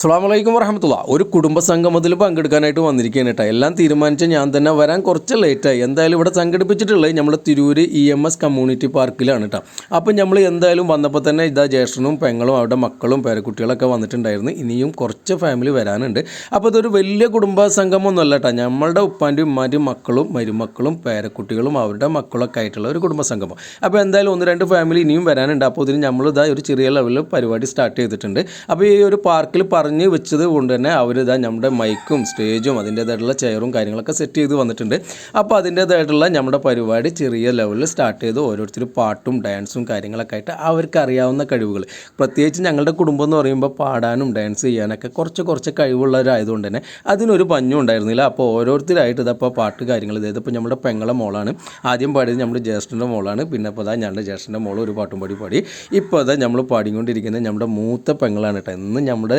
അസ്സാം വലൈക്കും വറഹമത്തുള്ള. ഒരു കുടുംബ സംഗമത്തിൽ പങ്കെടുക്കാനായിട്ട് വന്നിരിക്കുകയാണ് കേട്ടോ എല്ലാം തീരുമാനിച്ച ഞാൻ തന്നെ വരാൻ കുറച്ച് ലേറ്റായി എന്തായാലും ഇവിടെ സംഘടിപ്പിച്ചിട്ടുള്ളത് നമ്മുടെ Tirur E M S community പാർക്കിലാണ് കേട്ടോ അപ്പം നമ്മൾ എന്തായാലും വന്നപ്പോൾ തന്നെ ഇതാ ജ്യേഷ്ഠനും പെങ്ങളും അവിടെ മക്കളും പേരക്കുട്ടികളൊക്കെ വന്നിട്ടുണ്ടായിരുന്നു. ഇനിയും കുറച്ച് ഫാമിലി വരാനുണ്ട്. അപ്പോൾ ഇതൊരു വലിയ കുടുംബ സംഗമമൊന്നുമല്ല കേട്ടോ നമ്മളുടെ ഉപ്പാന്റെ ഉമ്മാന്റെയും മക്കളും മരുമക്കളും പേരക്കുട്ടികളും അവരുടെ മക്കളൊക്കെ ആയിട്ടുള്ള ഒരു കുടുംബ സംഗമം അപ്പോൾ എന്തായാലും ഒന്ന് രണ്ട് ഫാമിലി ഇനിയും വരാനുണ്ട്. അപ്പോൾ ഇതിന് നമ്മൾ ഇതാ ഒരു ചെറിയ ലെവലിൽ പരിപാടി സ്റ്റാർട്ട് ചെയ്തിട്ടുണ്ട്. അപ്പോൾ ഈ ഒരു പാർക്കിൽ പറഞ്ഞ് വെച്ചത് കൊണ്ട് തന്നെ അവർ ഇതാ നമ്മുടെ മൈക്കും സ്റ്റേജും അതിന്റേതായിട്ടുള്ള ചെയറും കാര്യങ്ങളൊക്കെ സെറ്റ് ചെയ്ത് വന്നിട്ടുണ്ട്. അപ്പോൾ അതിന്റേതായിട്ടുള്ള നമ്മുടെ പരിപാടി ചെറിയ ലെവലിൽ സ്റ്റാർട്ട് ചെയ്ത് ഓരോരുത്തർ പാട്ടും ഡാൻസും കാര്യങ്ങളൊക്കെ ആയിട്ട് അവർക്ക് അറിയാവുന്ന കഴിവുകൾ പ്രത്യേകിച്ച് ഞങ്ങളുടെ കുടുംബം എന്ന് പറയുമ്പോൾ പാടാനും ഡാൻസ് ചെയ്യാനൊക്കെ കുറച്ച് കുറച്ച് കഴിവുള്ളവരായതുകൊണ്ട് തന്നെ അതിനൊരു പഞ്ഞും ഉണ്ടായിരുന്നില്ല. അപ്പോൾ ഓരോരുത്തരായിട്ട് ഇതപ്പോൾ പാട്ട് കാര്യങ്ങൾ ഇതായത് ഇപ്പോൾ നമ്മുടെ പെങ്ങളെ മോളാണ്. ആദ്യം പാടിയത് നമ്മുടെ ജ്യേഷ്ഠന്റെ മോളാണ്. പിന്നെ ഇപ്പോൾ അതാ ഞങ്ങളുടെ ജ്യേഷ്ഠന്റെ മോൾ ഒരു പാട്ടും പാടി പാടി. ഇപ്പോൾ അതാ നമ്മൾ പാടിക്കൊണ്ടിരിക്കുന്നത് നമ്മുടെ മൂത്ത പെങ്ങളാണ് കേട്ടോ ഇന്ന് നമ്മുടെ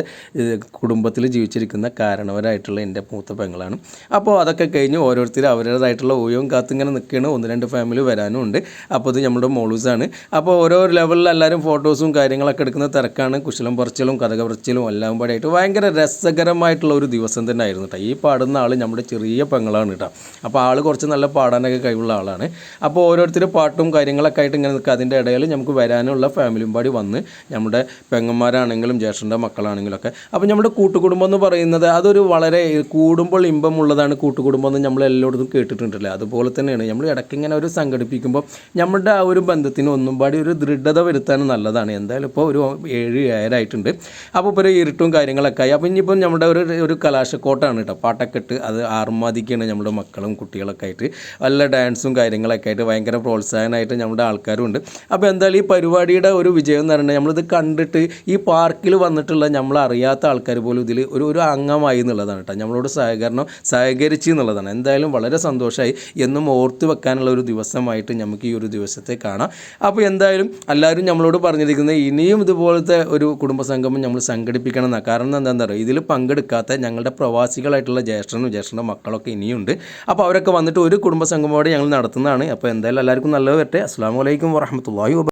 കുടുംബത്തിൽ ജീവിച്ചിരിക്കുന്ന കാരണവരായിട്ടുള്ള എന്റെ മൂത്ത പെങ്ങളാണ്. അപ്പോൾ അതൊക്കെ കഴിഞ്ഞ് ഓരോരുത്തർ അവരുടേതായിട്ടുള്ള ഊയവും കാത്തിങ്ങനെ നിൽക്കുകയാണ് ഒന്ന് രണ്ട് ഫാമിലി വരാനും ഉണ്ട്. അപ്പോൾ ഇത് നമ്മുടെ മോളൂസാണ്. അപ്പോൾ ഓരോ ലെവലിൽ എല്ലാവരും ഫോട്ടോസും കാര്യങ്ങളൊക്കെ എടുക്കുന്ന തിരക്കാണ്. കുശലം പറച്ചിലും കഥക പറച്ചിലും എല്ലാം കൂടെ ആയിട്ട് ഭയങ്കര രസകരമായിട്ടുള്ള ഒരു ദിവസം തന്നെ ആയിരുന്നു കേട്ടോ ഈ പാടുന്ന ആൾ നമ്മുടെ ചെറിയ പെങ്ങളാണ് കേട്ടോ അപ്പോൾ ആൾ കുറച്ച് നല്ല പാടാനൊക്കെ കഴിവുള്ള ആളാണ്. അപ്പോൾ ഓരോരുത്തർ പാട്ടും കാര്യങ്ങളൊക്കെ ആയിട്ട് ഇങ്ങനെ നിൽക്കുക അതിന്റെ ഇടയിൽ നമുക്ക് വരാനുള്ള ഫാമിലിയും പാടി വന്ന് നമ്മുടെ പെങ്ങന്മാരാണെങ്കിലും ജ്യേഷ്ഠന്റെ മക്കളാണെങ്കിലും ഒക്കെ അപ്പോൾ നമ്മുടെ കൂട്ടുകുടുംബം എന്ന് പറയുന്നത് അതൊരു വളരെ കൂടുമ്പോൾ ഇമ്പമുള്ളതാണ് കൂട്ടുകുടുംബം എന്ന് നമ്മൾ എല്ലായിടത്തും കേട്ടിട്ടുണ്ടല്ലേ? അതുപോലെ തന്നെയാണ് നമ്മൾ ഇടയ്ക്ക് ഇങ്ങനെ ഒരു സംഘടിപ്പിക്കുമ്പോൾ നമ്മുടെ ആ ഒരു ബന്ധത്തിന് ഒന്നും പാടി ഒരു ദൃഢത വരുത്താൻ നല്ലതാണ്. എന്തായാലും ഇപ്പോൾ ഒരു ഏഴ് ഏഴായിട്ടുണ്ട് അപ്പോൾ ഇപ്പോൾ ഒരു ഇരുട്ടും കാര്യങ്ങളൊക്കെ ആയി. അപ്പോൾ ഇനിയിപ്പം നമ്മുടെ ഒരു ഒരു കലാശക്കോട്ടാണ് കേട്ടോ. പാട്ടക്കെട്ട് അത് ആർമാദിക്കാണ് നമ്മുടെ മക്കളും കുട്ടികളൊക്കെ ആയിട്ട്. നല്ല ഡാൻസും കാര്യങ്ങളൊക്കെ ആയിട്ട് ഭയങ്കര പ്രോത്സാഹനമായിട്ട് നമ്മുടെ ആൾക്കാരും ഉണ്ട്. അപ്പോൾ എന്തായാലും ഈ പരിപാടിയുടെ ഒരു വിജയം എന്ന് പറയുന്നത് നമ്മളിത് കണ്ടിട്ട് ഈ പാർക്കിൽ വന്നിട്ടുള്ള നമ്മൾ അറിയാത്ത ആൾക്കാർ പോലും ഇതിൽ ഒരു ഒരു അംഗമായി എന്നുള്ളതാണ് കേട്ടോ. നമ്മളോട് സഹകരണം സഹകരിച്ചു എന്നുള്ളതാണ്. എന്തായാലും വളരെ സന്തോഷമായി എന്നും ഓർത്ത് വെക്കാനുള്ള ഒരു ദിവസമായിട്ട് നമുക്ക് ഈ ഒരു ദിവസത്തെ കാണാം. അപ്പോൾ എന്തായാലും എല്ലാവരും നമ്മളോട് പറഞ്ഞിരിക്കുന്നത് ഇനിയും ഇതുപോലത്തെ ഒരു കുടുംബ സംഗമം നമ്മൾ സംഘടിപ്പിക്കണം എന്നാണ് കാരണം എന്താണെന്ന് പറയുക ഇതിൽ പങ്കെടുക്കാത്ത ഞങ്ങളുടെ പ്രവാസികളായിട്ടുള്ള ജ്യേഷ്ഠനും ജ്യേഷ്ഠന്റെ മക്കളൊക്കെ ഇനിയുണ്ട്. അപ്പോൾ അവരൊക്കെ വന്നിട്ട് ഒരു കുടുംബസംഗമോടെ ഞങ്ങൾ നടത്തുന്നതാണ്. അപ്പോൾ എന്തായാലും എല്ലാവർക്കും നല്ലത് വരട്ടെ. അസ്സാം വലൈക്കും വറഹമത്തല്ലാഹി വബ